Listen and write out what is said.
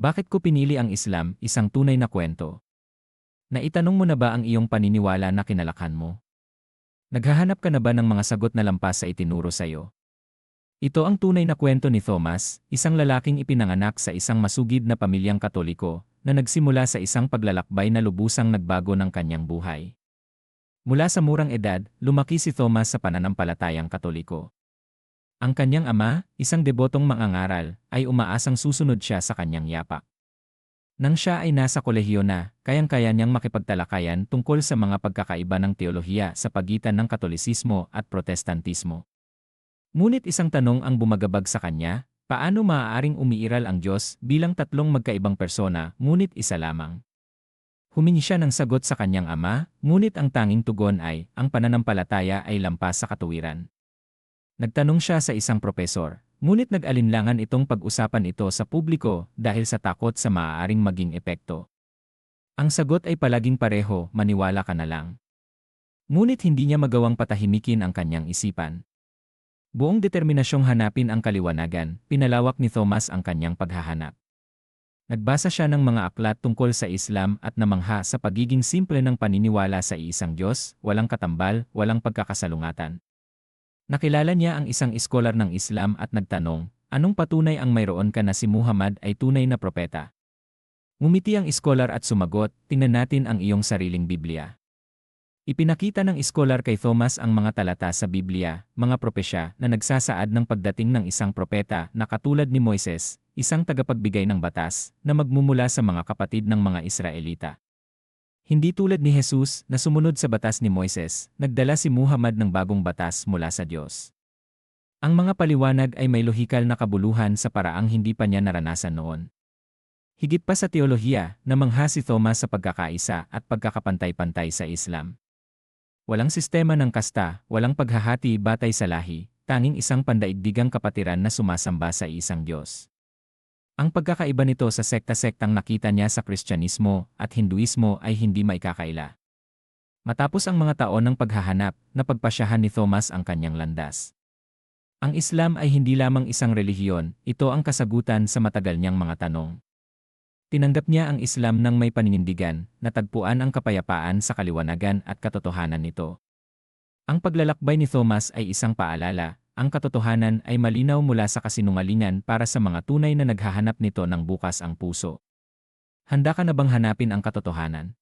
Bakit ko pinili ang Islam, isang tunay na kwento? Naitanong mo na ba ang iyong paniniwala na kinalakhan mo? Naghahanap ka na ba ng mga sagot na lampas sa itinuro sa iyo? Ito ang tunay na kwento ni Thomas, isang lalaking ipinanganak sa isang masugid na pamilyang katoliko, na nagsimula sa isang paglalakbay na lubusang nagbago ng kanyang buhay. Mula sa murang edad, lumaki si Thomas sa pananampalatayang katoliko. Ang kanyang ama, isang debotong mangangaral, ay umaasang susunod siya sa kanyang yapak. Nang siya ay nasa kolehiyo na, kayang-kaya niyang makipagtalakayan tungkol sa mga pagkakaiba ng teolohiya sa pagitan ng katolisismo at protestantismo. Ngunit isang tanong ang bumagabag sa kanya, paano maaaring umiiral ang Diyos bilang tatlong magkaibang persona ngunit isa lamang? Humingi siya ng sagot sa kanyang ama, ngunit ang tanging tugon ay, ang pananampalataya ay lampas sa katuwiran. Nagtanong siya sa isang propesor, ngunit nag-alinlangan itong pag-usapan ito sa publiko dahil sa takot sa maaaring maging epekto. Ang sagot ay palaging pareho, maniwala ka na lang. Ngunit hindi niya magawang patahimikin ang kanyang isipan. Buong determinasyong hanapin ang kaliwanagan, pinalawak ni Thomas ang kanyang paghahanap. Nagbasa siya ng mga aklat tungkol sa Islam at namangha sa pagiging simple ng paniniwala sa iisang Diyos, walang katambal, walang pagkakasalungatan. Nakilala niya ang isang iskolar ng Islam at nagtanong, anong patunay ang mayroon ka na si Muhammad ay tunay na propeta? Ngumiti ang iskolar at sumagot, tingnan natin ang iyong sariling Biblia. Ipinakita ng iskolar kay Thomas ang mga talata sa Biblia, mga propesya na nagsasaad ng pagdating ng isang propeta na katulad ni Moises, isang tagapagbigay ng batas, na magmumula sa mga kapatid ng mga Israelita. Hindi tulad ni Jesus na sumunod sa batas ni Moises, nagdala si Muhammad ng bagong batas mula sa Diyos. Ang mga paliwanag ay may lohikal na kabuluhan sa paraang hindi pa niya naranasan noon. Higit pa sa teolohiya, namangha si Thomas sa pagkakaisa at pagkakapantay-pantay sa Islam. Walang sistema ng kasta, walang paghahati batay sa lahi, tanging isang pandaigdigang kapatiran na sumasamba sa isang Diyos. Ang pagkakaiba nito sa sekta-sektang nakita niya sa Kristyanismo at Hinduismo ay hindi maikakaila. Matapos ang mga taon ng paghahanap, napagpasyahan ni Thomas ang kanyang landas. Ang Islam ay hindi lamang isang relihiyon, ito ang kasagutan sa matagal niyang mga tanong. Tinanggap niya ang Islam ng may paninindigan, natagpuan ang kapayapaan sa kaliwanagan at katotohanan nito. Ang paglalakbay ni Thomas ay isang paalala, ang katotohanan ay malinaw mula sa kasinungalingan para sa mga tunay na naghahanap nito ng bukas ang puso. Handa ka na bang hanapin ang katotohanan?